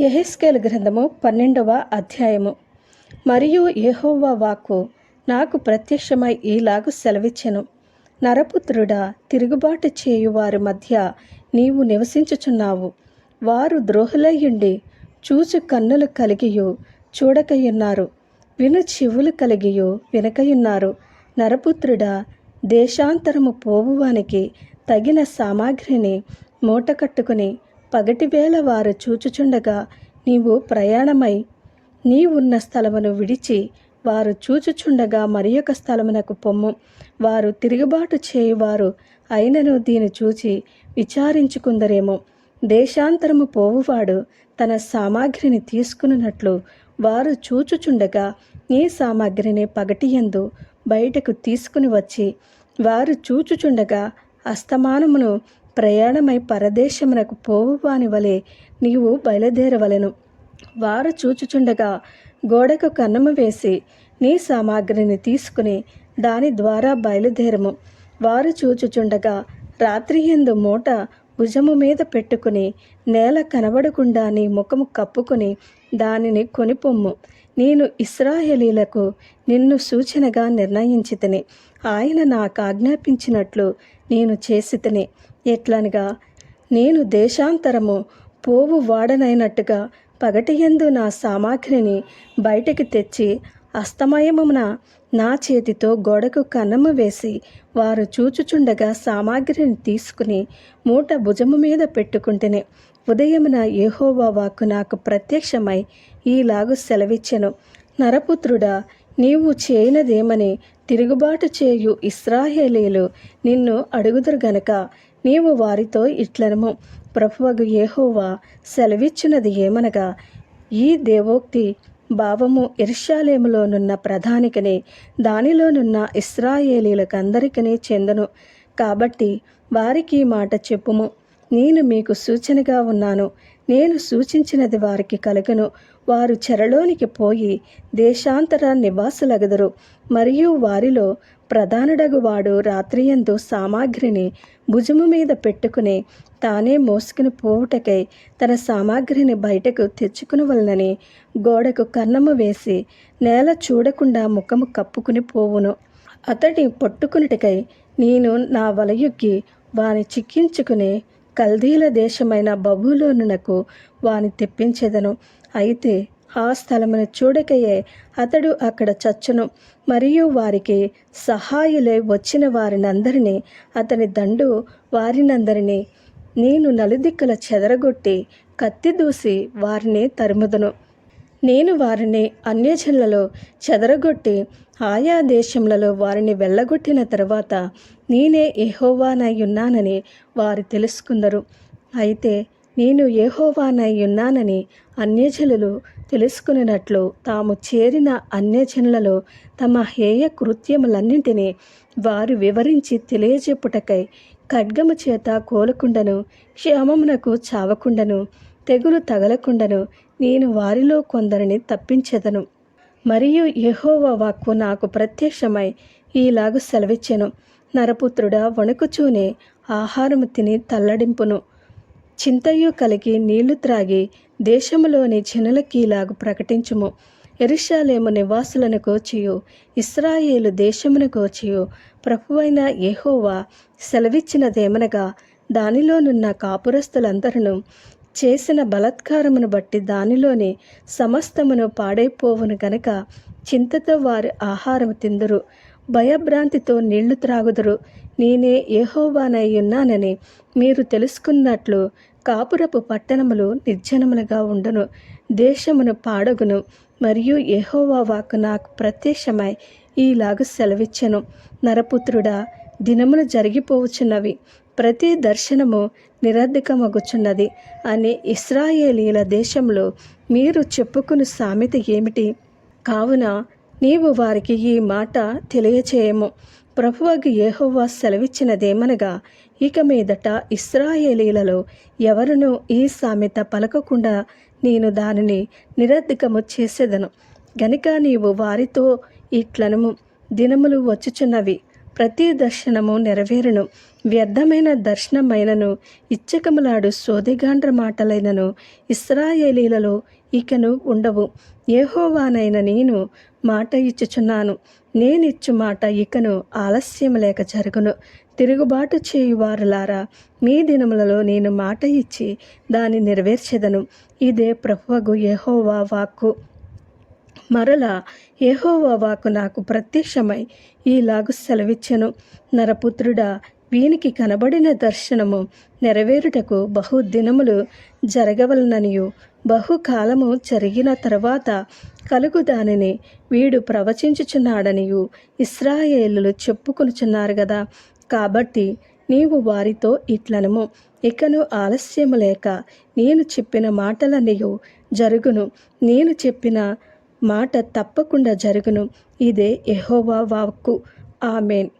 యెహెజ్కేలు గ్రంథము పన్నెండవ అధ్యాయము. మరియు యెహోవా వాక్కు నాకు ప్రత్యక్షమై ఈలాగు సెలవిచ్చెను. నరపుత్రుడా తిరుగుబాటు చేయు వారి మధ్య నీవు నివసించుచున్నావు. వారు ద్రోహులయ్యుండి చూచు కన్నులు కలిగియు చూడకయున్నారు. విను చెవులు కలిగియు వినకయున్నారు. నరపుత్రుడా దేశాంతరము పోవువానికి తగిన సామాగ్రిని మూట కట్టుకుని పగటివేళ వారు చూచుచుండగా నీవు ప్రయాణమై నీవున్న స్థలమును విడిచి వారు చూచుచుండగా మరి ఒక స్థలమునకు పొమ్ము. వారు తిరుగుబాటు చేయువారు అయినను దీని చూచి విచారించుకుందరేమో. దేశాంతరము పోవువాడు తన సామాగ్రిని తీసుకున్నట్లు వారు చూచుచుండగా నీ సామాగ్రిని పగటియందు బయటకు తీసుకుని వచ్చి వారు చూచుచుండగా అస్తమానమును ప్రయాణమై పరదేశమునకు పోవువాని వలె నీవు బయలుదేరవలెను. వారు చూచుచుండగా గోడకు కన్నము వేసి నీ సామాగ్రిని తీసుకుని దాని ద్వారా బయలుదేరము. వారు చూచుచుండగా రాత్రి ఎందు మూట భుజము మీద పెట్టుకుని నేల కనబడకుండా నీ ముఖము కప్పుకొని దానిని కొనిపొమ్ము. నేను ఇస్రాయేలీలకు నిన్ను సూచనగా నిర్ణయించితిని. ఆయన నాకు ఆజ్ఞాపించినట్లు నేను చేసితిని. ఎట్లనగా నేను దేశాంతరము పోవు వాడనైనట్టుగా పగటియందు నా సామాగ్రిని బయటికి తెచ్చి అస్తమయమున నా చేతితో గోడకు కన్నము వేసి వారు చూచుచుండగా సామాగ్రిని తీసుకుని మూట భుజము మీద పెట్టుకుంటేనే ఉదయమున యెహోవా వాక్కు నాకు ప్రత్యక్షమై ఈలాగు సెలవిచ్చెను. నరపుత్రుడా నీవు చేయనదేమని తిరుగుబాటు చేయు ఇస్రాయేలీలు నిన్ను అడుగుదురు గనక నీవు వారితో ఇట్లనము. ప్రభువగు యెహోవా సెలవిచ్చినది ఏమనగా ఈ దేవోక్తి భావము ఇర్షాలేములోనున్న ప్రధానికని దానిలోనున్న ఇస్రాయేలీలకందరికనే చెందను. కాబట్టి వారికి మాట చెప్పుము. నేను మీకు సూచనగా ఉన్నాను. నేను సూచించినది వారికి కలుగును. వారు చెరలోనికి పోయి దేశాంతర నివాసులగదరు. మరియు వారిలో ప్రధానుడగు వాడు రాత్రియందు సామాగ్రిని భుజము మీద పెట్టుకుని తానే మోసుకుని పోవుటకై తన సామాగ్రిని బయటకు తెచ్చుకునవలనని గోడకు కన్నము వేసి నేల చూడకుండా ముఖము కప్పుకుని పోవును. అతడి పట్టుకునుటకై నేను నా వలయుగ్గి వాని చిక్కించుకుని కల్దీల దేశమైన బబులోనునకు వాని తెప్పించెదను. అయితే ఆ స్థలమును చూడకయే అతడు అక్కడ చచ్చును. మరియు వారికి సహాయులై వచ్చిన వారినందరినీ అతని దండు వారినందరినీ నేను నలుదిక్కుల చెదరగొట్టి కత్తి దూసి వారిని తరుముదును. నేను వారిని అన్యజనులలో చెదరగొట్టి ఆయా దేశములలో వారిని వెళ్ళగొట్టిన తర్వాత నేనే యెహోవానై ఉన్నానని వారు తెలుసుకుందరు. అయితే నేను యెహోవానై ఉన్నానని అన్యజనులు తెలుసుకున్నట్లు తాము చేరిన అన్యజనులలో తమ హేయ కృత్యములన్నింటినీ వారు వివరించి తెలియజెప్పుటకై ఖడ్గము చేత కోలకుండను క్షేమమునకు చావకుండను తెగులు తగలకుండను. నేను వారిలో కొందరిని తప్పించెదను. మరియు యహోవ వాక్కు నాకు ప్రత్యక్షమై ఈలాగు సెలవిచ్చెను. నరపుత్రుడా వణుకుచూనే ఆహారము తిని తల్లడింపును. చింతయు కలిగి నీళ్ళు త్రాగి దేశములోని జనులకి ప్రకటించుము. ఎరుషాలేము నివాసులను కోచియు ఇస్రాయేలు దేశమును కోచియు ప్రభువైన యెహోవా సెలవిచ్చినదేమనగా దానిలోనున్న కాపురస్తులందరూ చేసిన బలత్కారమును బట్టి దానిలోని సమస్తమును పాడైపోవును గనక చింతతో వారి ఆహారం తిందురు. భయభ్రాంతితో నీళ్ళు త్రాగుదురు. నేనే ఏహోవానై ఉన్నానని మీరు తెలుసుకున్నట్లు కాపురపు పట్టణములు నిర్జనములుగా ఉండును. దేశమును పాడగును. మరియు యెహోవా వాకు నాకు ప్రత్యక్షమై ఈలాగు సెలవిచ్చెను. నరపుత్రుడా దినములు జరిగిపోవచ్చున్నవి. ప్రతి దర్శనము నిరర్ధకమగుచున్నది అని ఇస్రాయేలీల దేశంలో మీరు చెప్పుకుని సామెత ఏమిటి? కావున నీవు వారికి ఈ మాట తెలియచేయము. ప్రభువగు ఏహోవా సెలవిచ్చినదేమనగా ఇక మీదట ఇస్రాయేలీలలో ఎవరునూ ఈ సామెత పలకకుండా నేను దానిని నిరర్ధకము చేసేదను. గనుక నీవు వారితో ఇట్లను దినములు వచ్చుచున్నవి. ప్రతి దర్శనము నెరవేరును. వ్యర్థమైన దర్శనమైనను ఇచ్చకములాడు సోదిగాండ్ర మాటలైనను ఇస్రాయేలీలలో ఇకను ఉండవు. ఏహోవానైన నేను మాట ఇచ్చుచున్నాను. నేనిచ్చు మాట ఇకను ఆలస్యం లేక జరుగును. తిరుగుబాటు చేయువారులారా మీ దినములలో నేను మాట ఇచ్చి దాన్ని నెరవేర్చెదను. ఇదే ప్రభువగు యెహోవా వాక్కు. మరలా యెహోవా నాకు ప్రత్యక్షమై ఈలాగు సెలవిచ్చెను. నరపుత్రుడా వీనికి కనబడిన దర్శనము నెరవేరుటకు బహు దినములు జరగవలననియు. బహుకాలము జరిగిన తర్వాత కలుగు దానిని వీడు ప్రవచించుచున్నాడనియు ఇస్రాయేలులు చెప్పుకొనుచున్నారు కదా కాబట్టి నీవు వారితో ఇట్లనము. ఇకను ఆలస్యము లేక నేను చెప్పిన మాటలనియు జరుగును. నేను చెప్పిన మాట తప్పకుండా జరుగును. ఇదే ఎహోవా వాక్కు. ఆమెన్.